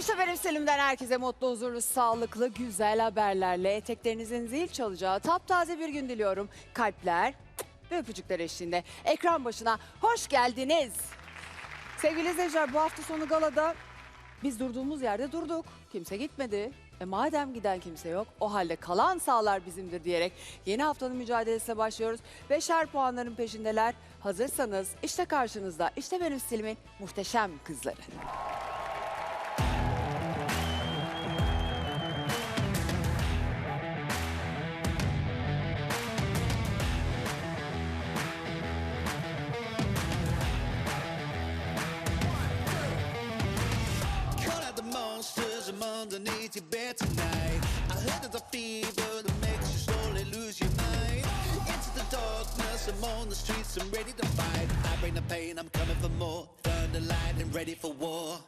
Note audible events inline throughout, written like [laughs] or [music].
İşte benim Selim'den herkese mutlu, huzurlu, sağlıklı, güzel haberlerle eteklerinizin zil çalacağı taptaze bir gün diliyorum. Kalpler ve öpücükler eşliğinde ekran başına hoş geldiniz. Sevgili izleyiciler bu hafta sonu galada biz durduğumuz yerde durduk. Kimse gitmedi. E madem giden kimse yok o halde kalan sağlar bizimdir diyerek yeni haftanın mücadelesine başlıyoruz. Beşer puanların peşindeler. Hazırsanız işte karşınızda işte benim stilimin muhteşem kızları. Your bed tonight. I heard there's a fever that makes you slowly lose your mind. Into the darkness, I'm on the streets, I'm ready to fight. I bring the pain, I'm coming for more. Thunder, lightning, ready for war.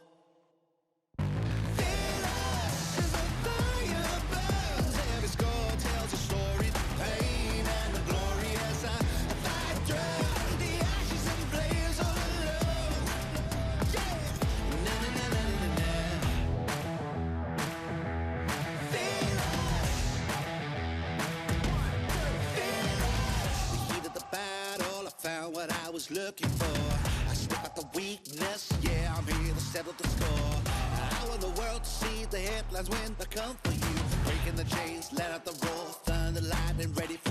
Looking for. I step out the weakness, yeah, I'm here to settle the score. I want the world to see the headlines when they come for you. Breaking the chains, let out the roar, thunder, lightning, ready for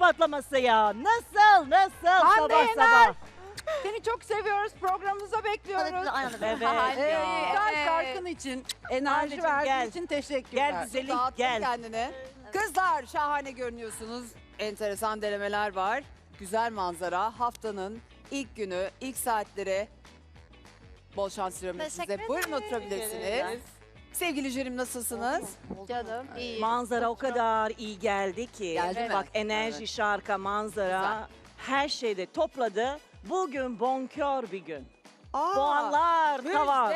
patlaması ya? Nasıl? Nasıl? Hande sabah Yener. sabah. Seni çok seviyoruz. Programımıza bekliyoruz. [laughs] Evet. Ee, güzel şarkın için, enerji Anneciğim, verdiğin gel. için teşekkürler. Gel güzelim, Dağıttın gel. kendini. Kızlar şahane görünüyorsunuz. Enteresan denemeler var. Güzel manzara. Haftanın ilk günü, ilk saatleri. Bol şans diliyorum size. Teşekkür Buyurun ederim. oturabilirsiniz. Sevgili jürim nasılsınız? Canım iyi. Manzara o kadar iyi geldi ki. Geldi mi? Bak enerji, Evet. şarkı, manzara Güzel. her şeyde topladı. Bugün bonkör bir gün. Aa, Puanlar tavan.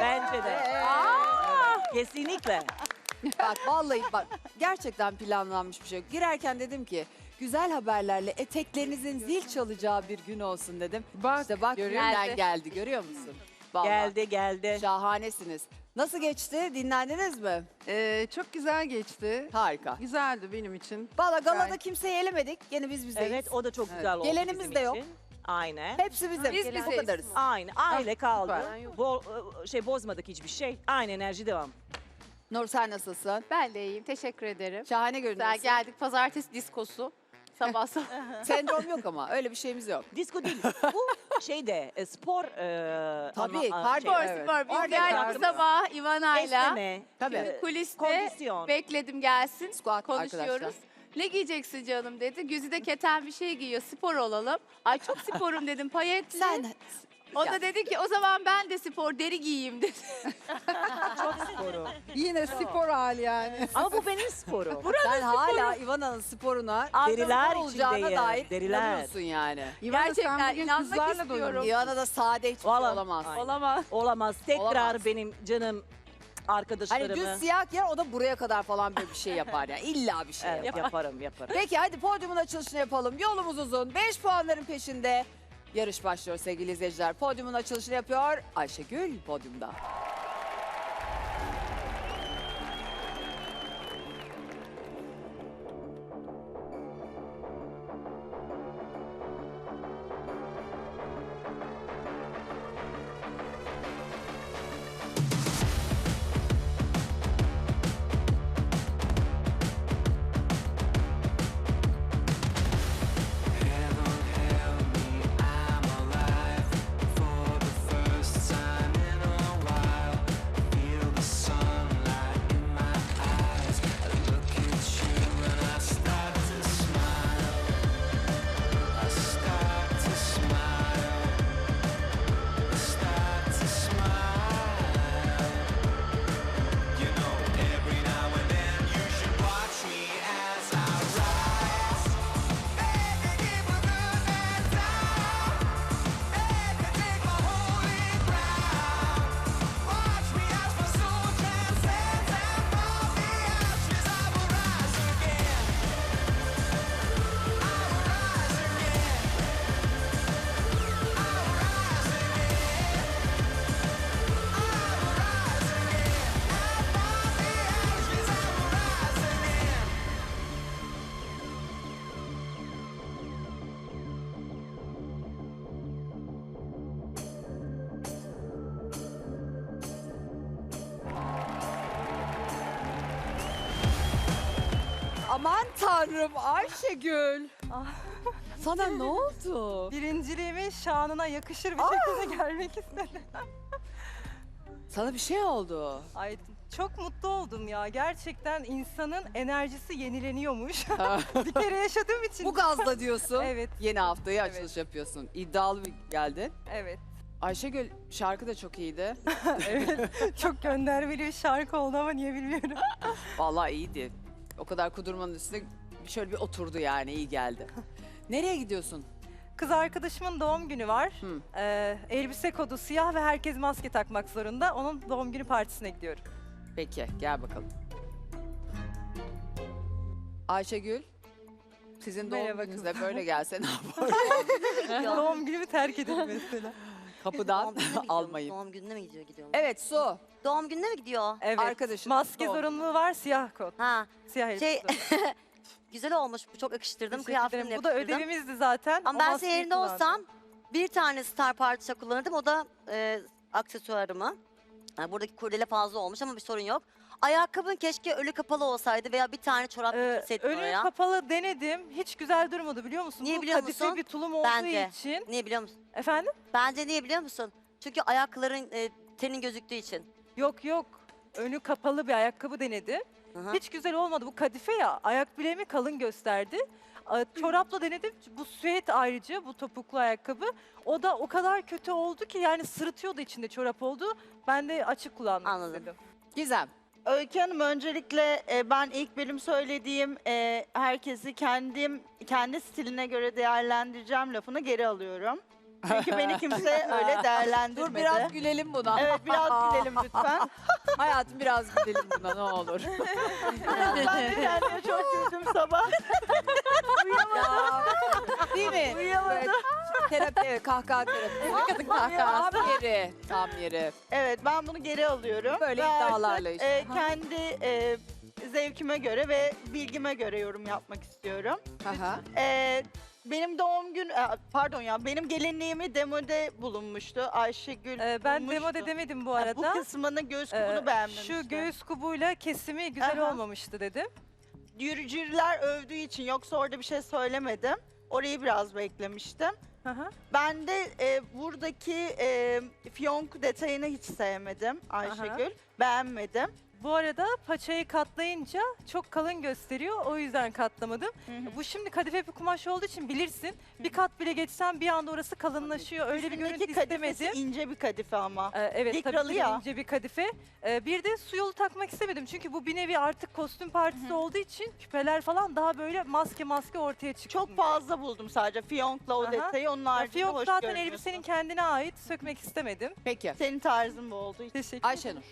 Bence de. Aa! Kesinlikle. [laughs] Bak vallahi bak gerçekten planlanmış bir şey yok. Girerken dedim ki güzel haberlerle eteklerinizin zil çalacağı bir gün olsun dedim. Bak, işte bak görüyor geldi görüyor musun? Vallahi. Geldi geldi. Şahanesiniz. Nasıl geçti? Dinlendiniz mi? Ee, çok güzel geçti. Harika. Güzeldi benim için. Valla galada Gayet- kimseyi elemedik. Yine biz bizdeyiz. Evet o da çok Evet. güzel oldu Gelenimiz bizim de yok. için. Aynen. Hepsi bizde. Biz O bizeyiz. kadarız. Aynı aile kaldı. süper. Bo- şey bozmadık hiçbir şey. Aynı enerji devam. Nur sen nasılsın? Ben de iyiyim. Teşekkür ederim. Şahane Güzel görünüyorsun. geldik. Pazartesi diskosu. Sabah [laughs] sabah. Sendrom yok ama öyle bir şeyimiz yok. Disko değil. Bu şeyde e, spor e, Tabii, ana- kardiyo. spor Evet. spor. Biz Orada geldik sabah Ivana'yla. Esneme. Tabii. e, Kuliste Kondisyon. bekledim gelsin. Squat Konuşuyoruz. arkadaşlar. Ne giyeceksin canım dedi. Güzide keten bir şey giyiyor. Spor olalım. Ay çok sporum dedim. Payetli. Sen O da dedi ki o zaman ben de spor deri giyeyim dedi. [laughs] Çok sporu. Yine spor hali yani. Ama bu benim sporum. [laughs] sen hala Ivana'nın sporuna Deriler olacağına içindeyim, dair deriler. inanıyorsun yani. İvana Gerçekten sen bugün inanmak kızlarla istiyorum. Ivana da sade hiçbir şey olamaz. Olamaz. Olamaz. Tekrar Olamaz. benim canım Hani arkadaşlarımı. düz siyah giyer o da buraya kadar falan böyle bir şey yapar yani. İlla bir şey Evet, yapar. yaparım yaparım. Peki hadi podyumun açılışını yapalım. Yolumuz uzun. 5 puanların peşinde. Yarış başlıyor sevgili izleyiciler. Podyumun açılışını yapıyor Ayşegül podyumda. Aman tanrım Ayşegül. Sana ne oldu? Birinciliğimin şanına yakışır bir şekilde gelmek istedim. Sana bir şey oldu. Ay çok mutlu oldum ya. Gerçekten insanın enerjisi yenileniyormuş. [laughs] bir kere yaşadığım için. Bu gazla diyorsun. Evet, Yeni haftayı Evet. açılış yapıyorsun. İddialı bir geldin. evet. Ayşegül şarkı da çok iyiydi. [laughs] evet. çok göndermeli bir şarkı oldu ama niye bilmiyorum. Vallahi iyiydi. O kadar kudurmanın üstüne şöyle bir oturdu yani iyi geldi. [laughs] Nereye gidiyorsun? Kız arkadaşımın doğum günü var. Hı. Ee, elbise kodu siyah ve herkes maske takmak zorunda. Onun doğum günü partisine gidiyorum. Peki gel bakalım. Ayşegül sizin doğum Merhaba gününüzde böyle gelse ne yapar? [laughs] [laughs] doğum günümü terk edin mesela. Kapıdan gününe mi gidiyor? almayın. Doğum gününe mi gidiyor gidiyor? Evet Su. Doğum gününe mi gidiyor? Evet. Arkadaşın Maske doğum zorunluluğu var siyah kod. Ha, Siyah elbise. şey [laughs] güzel olmuş. bu, Çok yakıştırdım. Teşekkür. Bu da yakıştırdım. ödevimizdi zaten. Ama O ben senin maskeyi yerinde kullandım. olsam bir tane star parça kullanırdım. O da e, aksesuarımı. Yani buradaki kurdele fazla olmuş ama bir sorun yok. Ayakkabın keşke ölü kapalı olsaydı veya bir tane çorap Ee, giyseydin önü oraya. kapalı denedim. Hiç güzel durmadı biliyor musun? Niye Bu biliyor kadife musun? bir tulum olduğu Bence. için. Niye biliyor musun? Efendim? Bence niye biliyor musun? Çünkü ayakların e, tenin gözüktüğü için. Yok yok. Önü kapalı bir ayakkabı denedim. Hı hı. Hiç güzel olmadı. Bu kadife ya ayak bileğimi kalın gösterdi. Aa, Çorapla denedim. Bu süet ayrıca bu topuklu ayakkabı. O da o kadar kötü oldu ki yani sırıtıyordu içinde çorap oldu. Ben de açık kullanmak Anladım. istedim. Gizem. Öykü Hanım öncelikle e, ben ilk benim söylediğim e, herkesi kendim kendi stiline göre değerlendireceğim lafını geri alıyorum. Çünkü beni [laughs] kimse öyle değerlendirmedi. Dur biraz gülelim buna. Evet biraz [laughs] gülelim lütfen. [laughs] Hayatım biraz gülelim buna ne olur. Biraz ben de kendime çok güldüm sabah. Değil mi? Uyuyamadım. Terapi, evet, kahkaha terapi. Kadın kahkahası tam yeri. Tam yeri. Evet ben bunu geri alıyorum. Böyle Ve artık, iddialarla işte. e, kendi e, zevkime göre ve bilgime göre yorum yapmak istiyorum. Aha. E, benim doğum gün e, pardon ya benim gelinliğimi demode bulunmuştu Ayşegül. Ee, ben bulmuştu. demode demedim bu Ha, arada. Bu kısmını göğüs Ee, kubunu. Şu göğüs kubuyla kesimi güzel Aha. olmamıştı dedim. Yürücüler övdüğü için yoksa orada bir şey söylemedim. Orayı biraz beklemiştim. Hı hı. Ben de e, buradaki e, fiyonk detayını hiç sevmedim Ayşegül. Beğenmedim. Bu arada paçayı katlayınca çok kalın gösteriyor. O yüzden katlamadım. Bu şimdi kadife bir kumaş olduğu için bilirsin. Bir kat bile geçsen bir anda orası kalınlaşıyor. Öyle bir görüntü kadifesi istemedim. ince bir kadife ama. Ee, evet Likralı tabii ki ya. ince bir kadife. Ee, bir de su yolu takmak istemedim. Çünkü bu bir nevi artık kostüm partisi olduğu için küpeler falan daha böyle maske maske ortaya çıktı. Çok fazla buldum sadece fiyonkla o Aha. detayı. Onun haricinde Fiyonk hoş zaten görünüyorsun. elbisenin kendine ait. Sökmek istemedim. Peki. Senin tarzın bu olduğu için. Teşekkür Ayşenur.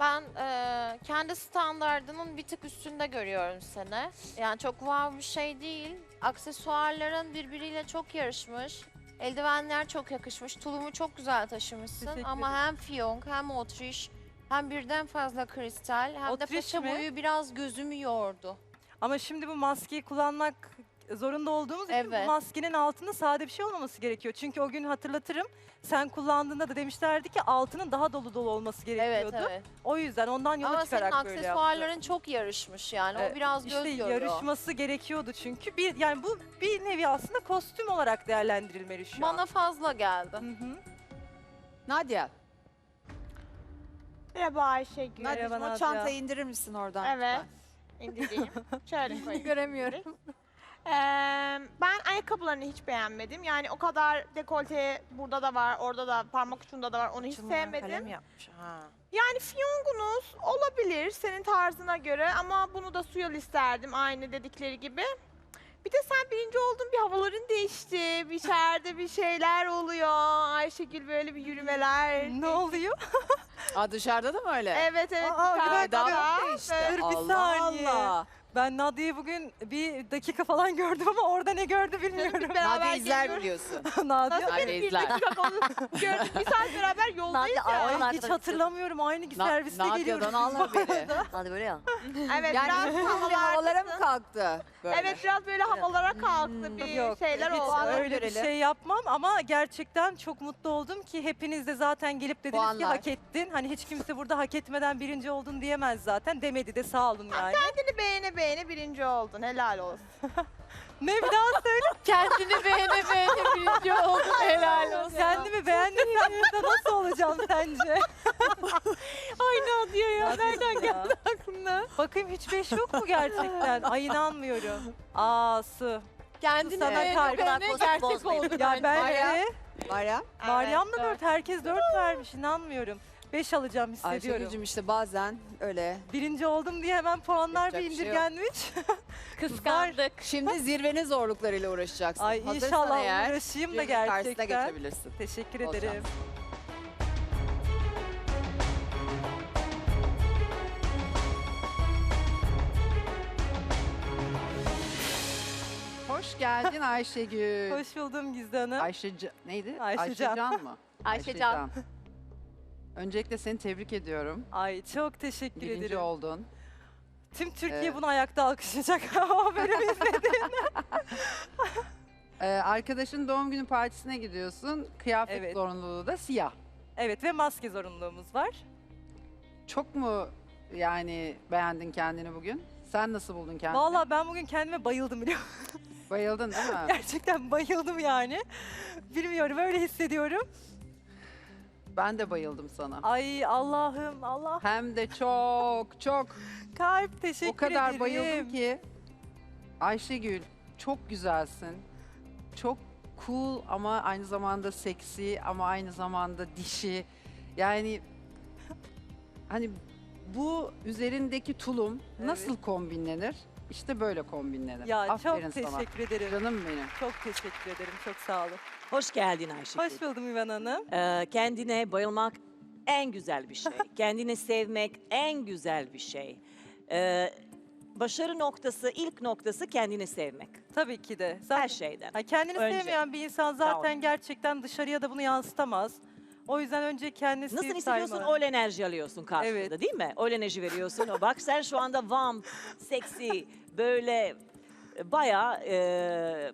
Ben eee, kendi standardının bir tık üstünde görüyorum seni. Yani çok wow bir şey değil. Aksesuarların birbiriyle çok yarışmış. Eldivenler çok yakışmış. Tulumu çok güzel taşımışsın. Teşekkür Ama ederim. hem fiyonk hem otriş hem birden fazla kristal hem de Otriş paça mi? boyu biraz gözümü yordu. Ama şimdi bu maskeyi kullanmak zorunda olduğumuz için bu Evet. maskenin altında sade bir şey olmaması gerekiyor. Çünkü o gün hatırlatırım sen kullandığında da demişlerdi ki altının daha dolu dolu olması Evet gerekiyordu. evet. O yüzden ondan yola Ama senin çıkarak böyle yaptım. aksesuarların çok yarışmış yani. Ee, o biraz göz İşte yoruyor. yarışması gerekiyordu çünkü. Bir yani bu bir nevi aslında kostüm olarak değerlendirilmeli şu an. Bana fazla geldi. Hı hı. Nadia. Merhaba Ayşegül. Nadia'cığım Merhaba o Nadia. çantayı indirir misin oradan? Evet. lütfen? İndireyim. Şöyle koyayım. [laughs] Göremiyorum. Ee, ben ayakkabılarını hiç beğenmedim. Yani o kadar dekolte burada da var, orada da parmak ucunda da var. Onu hiç sevmedim. yapmış. Ha. Yani fiyongunuz olabilir senin tarzına göre ama bunu da suya isterdim aynı dedikleri gibi. Bir de sen birinci oldun bir havaların değişti. Bir içeride bir şeyler oluyor. Ayşegül böyle bir yürümeler. Ne oluyor? Aa, dışarıda da mı öyle? Evet evet. Aa, bir dışarıda dakika. da. Daha değişti. Böyle- Dur bir Allah saniye. Allah. Ben Nadia'yı bugün bir dakika falan [laughs] gördüm ama orada ne gördü bilmiyorum. Biz Nadia izler biliyorsun. [laughs] Nadia. Nasıl Nadia bir izler. [laughs] gördük. Bir saat beraber yoldayız Nadia, ya. ay- Ay, hiç hatırlamıyorum aynı Na- serviste geliyoruz. Nadia'dan al haberi. Hadi böyle ya. Evet Yani biraz hızlı havalara mı kalktı? Böyle. Evet biraz böyle havalara kalktı bir Yok, şeyler hiç oldu. öyle bir şey yapmam ama gerçekten çok mutlu oldum ki hepiniz de zaten gelip dediniz ki Puanlar. hak ettin. Hani hiç kimse burada hak etmeden birinci oldun diyemez zaten. Demedi de sağ olun yani. Kendini beğene beğene birinci oldun. Helal olsun. [laughs] ne bir daha söyle. Kendini beğene beğene birinci oldun. Helal olsun. Kendimi beğenmesem burada nasıl olacağım sence? [laughs] Ay Nadia ya nereden geldi aklına? Bakayım hiç beş yok mu gerçekten? Ay inanmıyorum. Aa su. Kendini Sana beğene kalp- beğene gerçek bozmayın. oldu. Ya ben Meryem. de Meryem. Meryem de dört, herkes dört vermiş inanmıyorum. Beş alacağım hissediyorum. Ayşegül'cüm işte bazen öyle. Birinci oldum diye hemen puanlar Yapacak bir bir şey yok. indirgenmiş. [laughs] Kıskandık. Şimdi zirvenin zorluklarıyla uğraşacaksın. Ay Hazırsan inşallah eğer, uğraşayım da jürinin karşısına gerçekten. geçebilirsin. Teşekkür Bol ederim. Hoş geldin Ayşegül. [laughs] Hoş buldum Gizli Hanım. Ayşe neydi? Ayşecan. Ayşecan mı? Ayşecan. Öncelikle seni tebrik ediyorum. Ay çok teşekkür Birinci ederim. oldun. Tüm Türkiye Evet. bunu ayakta alkışlayacak. o bölümü izledim. Ee, arkadaşın doğum günü partisine gidiyorsun. Kıyafet Evet. zorunluluğu da siyah. evet ve maske zorunluluğumuz var. Çok mu yani beğendin kendini bugün? Sen nasıl buldun kendini? Vallahi ben bugün kendime bayıldım biliyor musun? Bayıldın değil mi? [laughs] Gerçekten bayıldım yani. Bilmiyorum öyle hissediyorum. Ben de bayıldım sana. Ay Allah'ım Allah. Hem de çok çok Kalp teşekkür o kadar ederim. bayıldım ki. Ayşegül çok güzelsin. Çok cool ama aynı zamanda seksi ama aynı zamanda dişi. Yani hani bu üzerindeki tulum nasıl kombinlenir? İşte böyle kombinlenir. Ya Aferin çok sana. teşekkür ederim. Canım benim. Çok teşekkür ederim. Çok sağ olun. Hoş geldin Ayşegül. Hoş buldum İvan Hanım. Ee, kendine bayılmak en güzel bir şey. [laughs] Kendini sevmek en güzel bir şey. Ee, başarı noktası, ilk noktası kendini sevmek. Tabii ki de. Her Zaten şeyden. Ha, kendini Önce. sevmeyen bir insan zaten gerçekten dışarıya da bunu yansıtamaz. O yüzden önce kendini Nasıl sevip hissediyorsun? saymalı. Öyle enerji alıyorsun karşında Evet. değil mi? Öyle enerji veriyorsun. Bak sen şu anda vam, seksi, böyle e, bayağı e,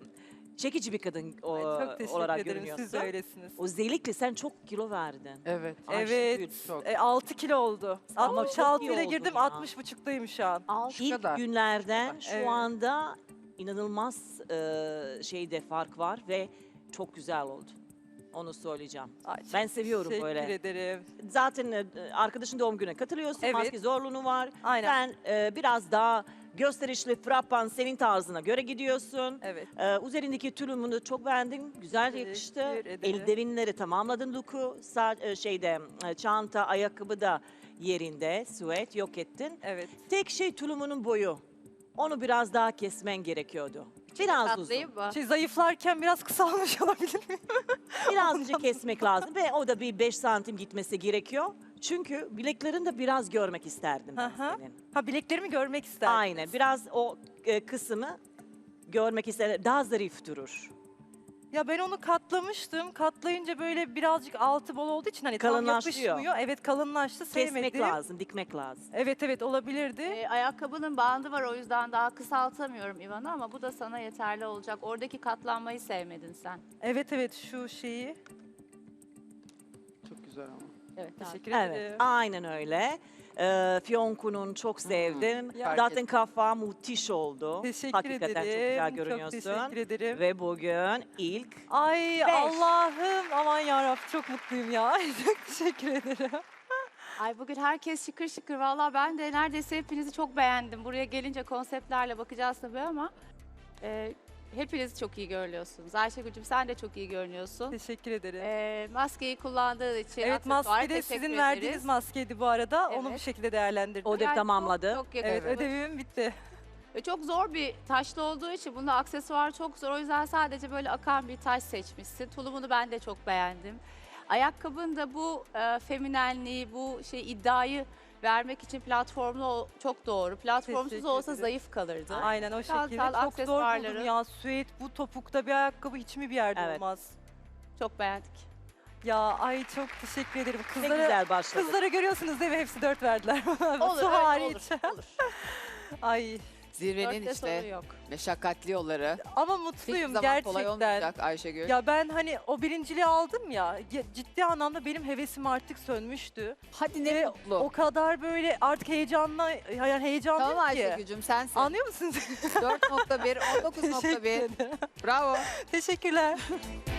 çekici bir kadın o, Ay, çok teşekkür olarak ederim. görünüyorsun. Siz de öylesiniz. Özellikle sen çok kilo verdin. Evet. Evet. Ayşegül. Çok. E, 6 kilo oldu. Ama çok 66 iyi ile girdim ya. 60 buçuktayım şu an. İlk kadar. günlerden şu Evet. anda inanılmaz e, şeyde fark var ve çok güzel oldu. Onu söyleyeceğim. Ay, Ben seviyorum Teşekkür böyle. ederim. Zaten e, arkadaşın doğum gününe katılıyorsun. Evet. Maske zorluğunu var. Aynen. Sen e, biraz daha gösterişli, frappan senin tarzına göre gidiyorsun. Evet. E, üzerindeki tulumunu çok beğendim. Güzel yakıştı. Ederim. Eldivenleri tamamladın look'u. Sa- e, şeyde e, çanta, ayakkabı da yerinde. Süet yok ettin. Evet. Tek şey tulumunun boyu. Onu biraz daha kesmen gerekiyordu. Biraz uzun. Mı? Şey zayıflarken biraz kısalmış [laughs] olabilir mi? Birazcık kesmek lazım ve o da bir 5 santim gitmesi gerekiyor. Çünkü bileklerini de biraz görmek isterdim ben senin. Ha bileklerimi görmek isterdim. Aynen. Biraz o e, kısmı görmek isterdim. Daha zarif durur. Ya ben onu katlamıştım. Katlayınca böyle birazcık altı bol olduğu için hani tam Kalınlaşıyor. yapışmıyor. Evet kalınlaştı. Sevmedim. Kesmek lazım, dikmek lazım. Evet evet olabilirdi. Ee, ayakkabının bandı var o yüzden daha kısaltamıyorum İvan'ı ama bu da sana yeterli olacak. Oradaki katlanmayı sevmedin sen. Evet evet şu şeyi. Çok güzel ama. Evet. Teşekkür Evet, ederim. aynen öyle. Ee, Fiyonku'nun çok sevdim. Zaten kafa müthiş oldu. Teşekkür Hakikaten ederim. çok güzel Çok görünüyorsun. teşekkür ederim. Ve bugün ilk Ay Allah'ım aman yarabbim çok mutluyum ya. [laughs] çok teşekkür ederim. Ay bugün herkes şıkır şıkır. Valla ben de neredeyse hepinizi çok beğendim. Buraya gelince konseptlerle bakacağız tabii ama e, hepiniz çok iyi görünüyorsunuz. Ayşegül'cüm sen de çok iyi görünüyorsun. Teşekkür ederim. E, maskeyi kullandığın için evet aksesuar maske de teşekkür sizin ederiz. verdiğiniz maskeydi bu arada. Onu bu Evet. şekilde değerlendirdim. ödev Yani tamamladı. Çok, çok Evet ödevim bitti. Ve çok zor bir taşlı olduğu için bunda aksesuar çok zor. O yüzden sadece böyle akan bir taş seçmişsin. Tulumunu ben de çok beğendim. Ayakkabın da bu e, feminenliği, bu şey iddiayı vermek için platformlu çok doğru. Platformsuz Teşekkür olsa ederim. zayıf kalırdı. Aynen o Çantal, şekilde. Çok zor aksesuarları. buldum ya. Süet bu topukta bir ayakkabı hiç mi bir yerde Evet. olmaz? Çok beğendik. Ya ay çok teşekkür ederim. Ne Kızlara, güzel başladı. kızlara görüyorsunuz değil mi? Hepsi dört verdiler bana. Olur, Su öyle hariç. olur, olur. [laughs] Ay Zirvenin Dörtte işte yok. meşakkatli yolları. ama Hiçbir mutluyum zaman gerçekten. kolay olmayacak Ayşegül. Ya ben hani o birinciliği aldım ya, ciddi anlamda benim hevesim artık sönmüştü. Hadi ne Ve mutlu. O kadar böyle artık heyecanla yani heyecanlıyım Tamam ki. Ayşegül'cüm sensin. Anlıyor musunuz? [laughs] 4.1, Teşekkür 19.1. ederim. Bravo. Teşekkürler. [laughs]